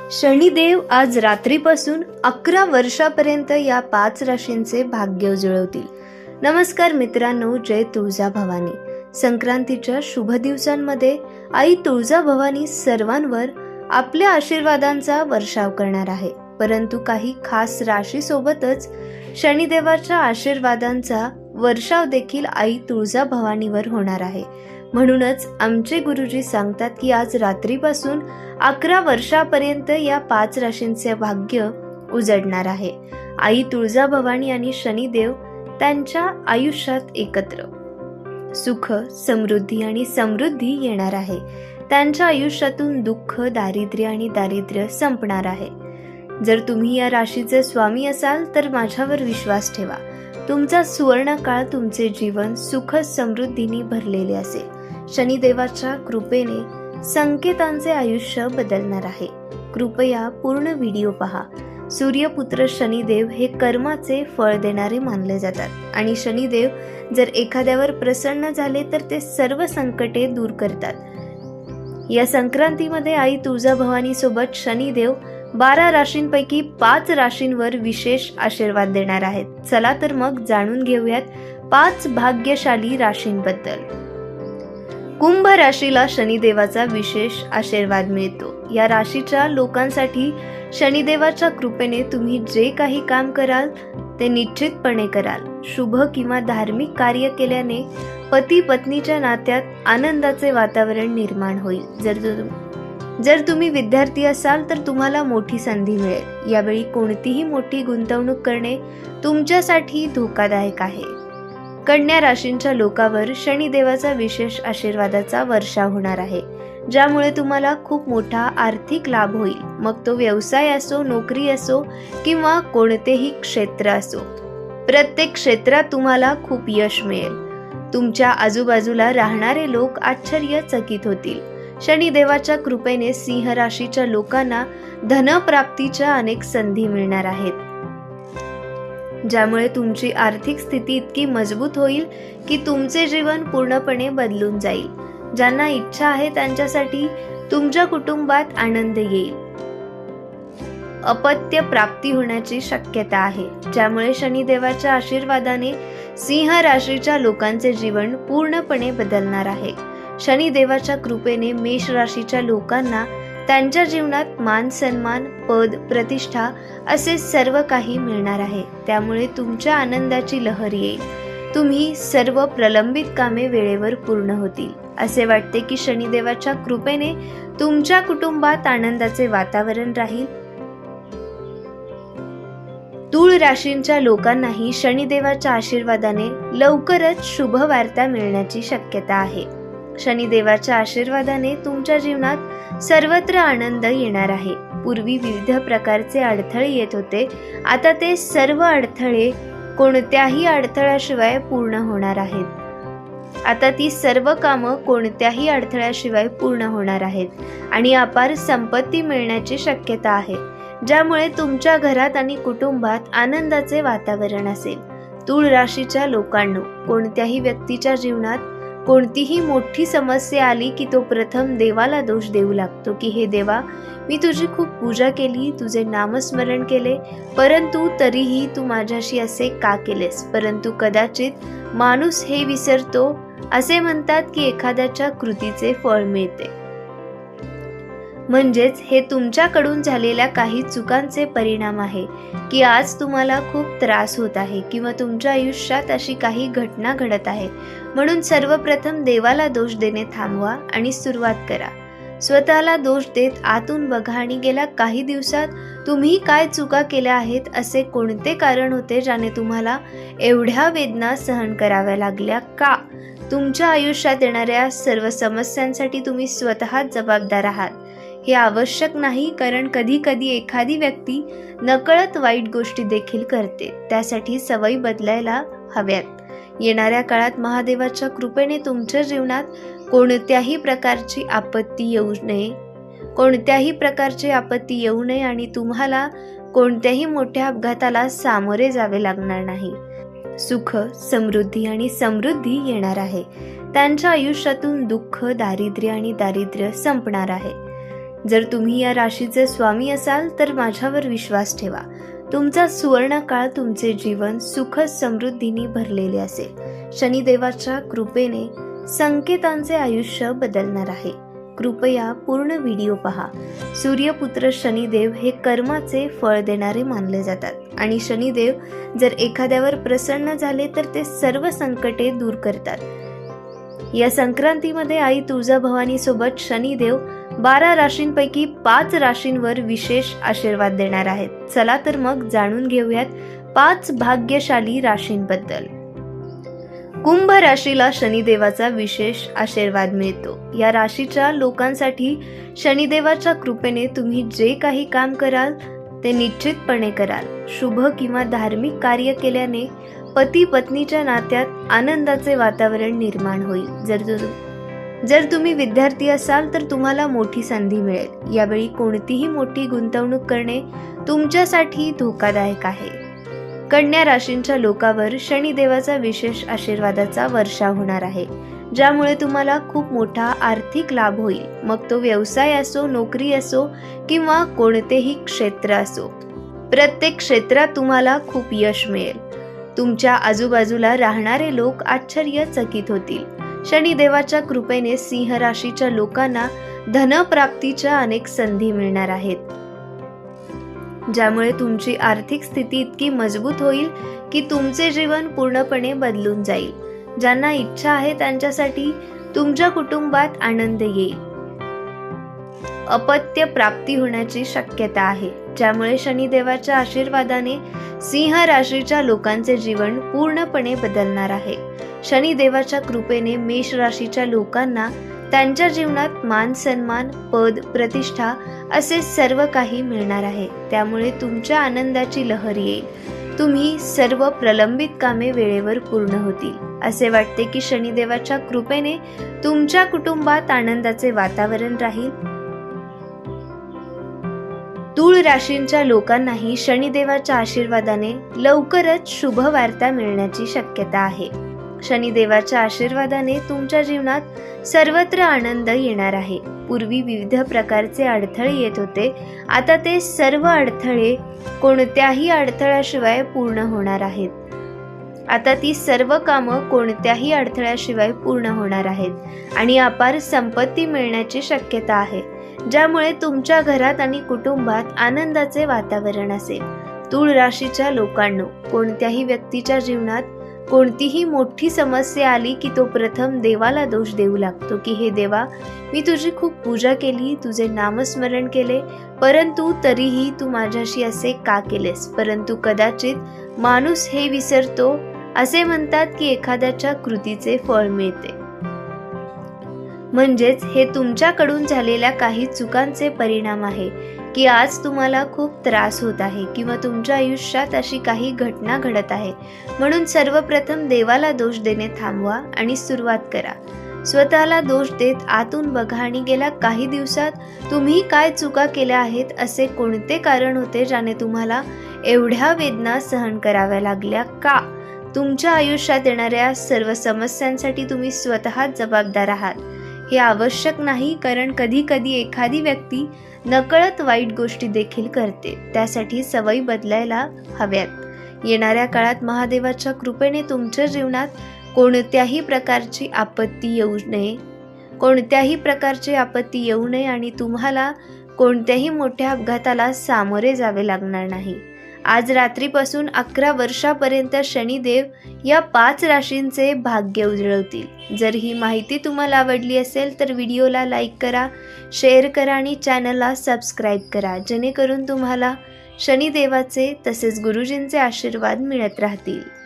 शनिदेव आज रात्रीपासून अकरा वर्षापर्यंत या पाच राशींचे भाग्य उजळवतील नमस्कार मित्रांनो जय तुळजा भवानी संक्रांतीच्या शुभ दिवसांमध्ये आई तुळजा भवानी सर्वांवर आपल्या आशीर्वादांचा वर्षाव करणार आहे. परंतु काही खास राशीसोबतच शनिदेवाच्या आशीर्वादांचा वर्षाव देखील आई तुळजा भवानीवर होणार आहे. म्हणूनच आमचे गुरुजी सांगतात की आज रात्रीपासून अकरा वर्षापर्यंत या पाच राशींचे भाग्य उजडणार आहे. आई तुळजाभवानी आणि शनिदेव त्यांच्या आयुष्यात एकत्र. सुख समृद्धी आणि समृद्धी येणार आहे. त्यांच्या आयुष्यातून दुःख दारिद्र्य आणि दारिद्र्य संपणार आहे. जर तुम्ही या राशीचे स्वामी असाल तर माझ्यावर विश्वास ठेवा. तुमचा सुवर्ण काळ तुमचे जीवन सुख समृद्धीने भरलेले असेल. शनिदेवाच्या कृपेने संकेतांचे आयुष्य बदलणार आहे. कृपया पूर्ण व्हिडिओ पहा. सूर्यपुत्र शनिदेव हे कर्माचे फळ देणारे मानले जातात. आणि शनिदेव जर एखाद्यावर प्रसन्न झाले तर ते सर्व संकटे दूर करतात. या संक्रांतीमध्ये आई तुळजाभवानी सोबत शनिदेव बारा राशींपैकी पाच राशींवर विशेष आशीर्वाद देणार आहेत. चला तर मग जाणून घेऊयात पाच भाग्यशाली राशींबद्दल. कुंभ राशीला शनिदेवाचा विशेष आशीर्वाद मिळतो. या राशीच्या लोकांसाठी शनिदेवाच्या कृपेने तुम्ही जे काही काम कराल ते निश्चितपणे कराल. शुभ किंवा धार्मिक कार्य केल्याने पती पत्नीच्या नात्यात आनंदाचे वातावरण निर्माण होईल. जर जर तुम्ही विद्यार्थी असाल तर तुम्हाला मोठी संधी मिळेल. यावेळी कोणतीही मोठी गुंतवणूक करणे तुमच्यासाठी धोकादायक आहे. कन्या राशींच्या लोकांवर शनिदेवाचा विशेष आशीर्वादाचा वर्षा होणार आहे ज्यामुळे तुम्हाला खूप मोठा आर्थिक लाभ होईल. मग तो व्यवसाय असो नोकरी असो किंवा कोणतेही क्षेत्र असो प्रत्येक क्षेत्रात तुम्हाला खूप यश मिळेल. तुमच्या आजूबाजूला राहणारे लोक आश्चर्यचकित होतील. शनिदेवाच्या कृपेने सिंह राशीच्या लोकांना धनप्राप्तीच्या अनेक संधी मिळणार आहेत. ज्यामुळे तुमची आर्थिक स्थिती इतकी मजबूत होईल की तुमचे जीवन पूर्णपणे बदलून जाईल. ज्यांना इच्छा आहे त्यांच्यासाठी तुमच्या कुटुंबात आनंद येईल. अपत्य प्राप्ती होण्याची शक्यता आहे. ज्यामुळे शनिदेवाच्या आशीर्वादाने सिंह राशीच्या लोकांचे जीवन पूर्णपणे बदलणार आहे. शनिदेवाच्या कृपेने मेष राशीच्या लोकांना त्यांच्या जीवनात मान सन्मान पद प्रतिष्ठा असे सर्व काही मिळणार आहे. त्यामुळे तुमच्या आनंदाची लहर येईल. तुम्ही सर्व प्रलंबित कामे वेळेवर पूर्ण होतील. असे वाटते की शनिदेवाच्या कृपेने तुमच्या कुटुंबात आनंदाचे वातावरण राहील. तूळ राशींच्या लोकांनाही शनिदेवाच्या आशीर्वादाने लवकरच शुभ वार्ता मिळण्याची शक्यता आहे. शनिदेवाच्या आशीर्वादाने तुमच्या जीवनात सर्वत्र आनंद येणार आहे. पूर्वी विविध प्रकारचे अडथळे येत होते. आता ते सर्व अडथळे कोणत्याही अडथळ्याशिवाय पूर्ण होणार आहेत. आता ती सर्व कामं कोणत्याही अडथळ्याशिवाय पूर्ण होणार आहेत आणि अपार संपत्ती मिळण्याची शक्यता आहे ज्यामुळे तुमच्या घरात आणि कुटुंबात आनंदाचे वातावरण असेल. तूळ राशीच्या लोकांनो कोणत्याही व्यक्तीच्या जीवनात कोणतीही मोठी समस्या आली की तो प्रथम देवाला दोष देऊ लागतो की हे देवा मी तुझी खूप पूजा केली तुझे नामस्मरण केले परंतु तरीही तू माझ्याशी असे का केलेस? परंतु कदाचित माणूस हे विसरतो असे म्हणतात की एखाद्याच्या कृतीचे फळ मिळते. म्हणजेच हे तुमच्याकडून झालेल्या काही चुकांचे परिणाम आहे की आज तुम्हाला खूप त्रास होत आहे किंवा तुमच्या आयुष्यात अशी काही घटना घडत आहे. म्हणून सर्वप्रथम देवाला दोष देणे थांबवा आणि सुरुवात करा. स्वतःला दोष देत आतून बघा आणि गेल्या काही दिवसात तुम्ही काय चुका केल्या आहेत असे कोणते कारण होते ज्याने तुम्हाला एवढ्या वेदना सहन कराव्या लागल्या का? तुमच्या आयुष्यात येणाऱ्या सर्व समस्यांसाठी तुम्ही स्वतःच जबाबदार आहात. हे आवश्यक नाही कारण कधी कधी एखादी व्यक्ती नकळत वाईट गोष्टी देखील करते. त्यासाठी सवयी बदलायला हव्यात. येणाऱ्या काळात महादेवाच्या कृपेने तुमच्या जीवनात कोणत्याही प्रकारची आपत्ती येऊ नये. कोणत्याही प्रकारची आपत्ती येऊ नये आणि तुम्हाला कोणत्याही मोठ्या अपघाताला सामोरे जावे लागणार नाही. सुख समृद्धी आणि समृद्धी येणार आहे. त्यांच्या आयुष्यातून दुःख दारिद्र्य आणि दारिद्र्य संपणार आहे. जर तुम्ही या राशीचे स्वामी असाल तर माझ्यावर विश्वास ठेवा. तुमचा सुवर्ण काळ तुमचे जीवन सुख समृद्धीने भरलेले असेल. शनिदेवाच्या कृपेने संकेतांचे आयुष्य बदलणार आहे. कृपया पूर्ण व्हिडिओ पहा. सूर्यपुत्र शनिदेव हे कर्माचे फळ देणारे मानले जातात. आणि शनिदेव जर एखाद्यावर प्रसन्न झाले तर ते सर्व संकटे दूर करतात. या संक्रांतीमध्ये आई तुळजाभवानी सोबत शनिदेव बारा राशींपैकी पाच राशींवर विशेष आशीर्वाद देणार आहेत. चला तर मग जाणून घेऊयात पाच भाग्यशाली राशींबद्दल. कुंभ राशीला शनिदेवाचा विशेष आशीर्वाद मिळतो. या राशीच्या लोकांसाठी शनिदेवाच्या कृपेने तुम्ही जे काही काम कराल ते निश्चितपणे कराल. शुभ किंवा धार्मिक कार्य केल्याने पती पत्नीच्या नात्यात आनंदाचे वातावरण निर्माण होईल. जर जर तुम्ही विद्यार्थी असाल तर तुम्हाला मोठी संधी मिळेल. यावेळी कोणतीही मोठी गुंतवणूक करणे तुमच्यासाठी धोकादायक आहे. कन्या राशींच्या लोकांवर शनिदेवाचा विशेष आशीर्वादाचा वर्षा होणार आहे ज्यामुळे तुम्हाला खूप मोठा आर्थिक लाभ होईल. मग तो व्यवसाय असो नोकरी असो किंवा कोणतेही क्षेत्र असो प्रत्येक क्षेत्रात तुम्हाला खूप यश मिळेल. तुमच्या आजूबाजूला राहणारे लोक आश्चर्यचकित होतील. शनिदेवाच्या कृपेने सिंह राशीच्या लोकांना धनप्राप्तीच्या अनेक संधी मिळणार आहेत. ज्यामुळे तुमची आर्थिक स्थिती इतकी मजबूत होईल की तुमचे जीवन पूर्णपणे बदलून जाईल. ज्यांना इच्छा आहे त्यांच्यासाठी तुमच्या कुटुंबात आनंद येईल. अपत्य प्राप्ती होण्याची शक्यता आहे. ज्यामुळे शनिदेवाच्या आशीर्वादाने सिंह राशीच्या लोकांचे जीवन पूर्णपणे बदलणार आहे. शनिदेवाच्या कृपेने मेष राशीच्या लोकांना त्यांच्या जीवनात मान सन्मान पद प्रतिष्ठा असे सर्व काही मिळणार आहे. त्यामुळे तुमच्या आनंदाची लहर येईल. तुम्ही सर्व प्रलंबित कामे वेळेवर पूर्ण होतील. असे वाटते की शनिदेवाच्या कृपेने तुमच्या कुटुंबात आनंदाचे वातावरण राहील. तूळ राशींच्या लोकांनाही शनिदेवाच्या आशीर्वादाने लवकरच शुभ वार्ता मिळण्याची शक्यता आहे. शनिदेवाच्या आशीर्वादाने तुमच्या जीवनात सर्वत्र आनंद येणार आहे. पूर्वी विविध प्रकारचे अडथळे येत होते. आता ते सर्व अडथळे कोणत्याही अडथळ्याशिवाय पूर्ण होणार आहेत. आता ती सर्व कामं कोणत्याही अडथळ्याशिवाय पूर्ण होणार आहेत आणि अपार संपत्ती मिळण्याची शक्यता आहे. ज्यामुळे तुमच्या घरात आणि कुटुंबात आनंदाचे वातावरण असेल. तूळ राशीच्या लोकांनो कोणत्याही व्यक्तीच्या जीवनात कोणतीही मोठी समस्या आली की तो प्रथम देवाला दोष देऊ लागतो की हे देवा मी तुझी खूप पूजा केली तुझे नामस्मरण केले परंतु तरीही तू माझ्याशी असे का केलेस? परंतु कदाचित माणूस हे विसरतो असे म्हणतात की एखाद्याच्या कृतीचे फळ मिळते. म्हणजेच हे तुमच्याकडून झालेल्या काही चुकांचे परिणाम आहे. की आज तुम्हाला खूप त्रास होत आहे किंवा तुमच्या आयुष्यात अशी काही घटना घडत आहे. म्हणून सर्वप्रथम देवाला दोष देणे थांबवा आणि सुरुवात करा. स्वतःला दोष देत आतून बघा आणि गेल्या काही दिवसात तुम्ही काय चुका केल्या आहेत असे कोणते कारण होते ज्याने तुम्हाला एवढ्या वेदना सहन कराव्या लागल्या का? तुमच्या आयुष्यात येणाऱ्या सर्व समस्यांसाठी तुम्ही स्वतः जबाबदार आहात. हे आवश्यक नाही कारण कधी कधी एखादी व्यक्ती नकळत वाईट गोष्टी देखील करते. त्यासाठी सवयी बदलायला हव्यात. येणाऱ्या काळात महादेवाच्या कृपेने तुमच्या जीवनात कोणत्याही प्रकारची आपत्ती येऊ नये. कोणत्याही प्रकारची आपत्ती येऊ नये आणि तुम्हाला कोणत्याही मोठ्या अपघाताला सामोरे जावे लागणार नाही. आज रात्रीपासून अकरा वर्षापर्यंत शनिदेव या पाच राशींचे भाग्य उजळवतील. जर ही माहिती तुम्हाला आवडली असेल तर व्हिडिओला लाईक करा शेअर करा आणि चॅनलला सबस्क्राईब करा. जेणेकरून तुम्हाला शनिदेवाचे तसेच गुरुजींचे आशीर्वाद मिळत राहतील.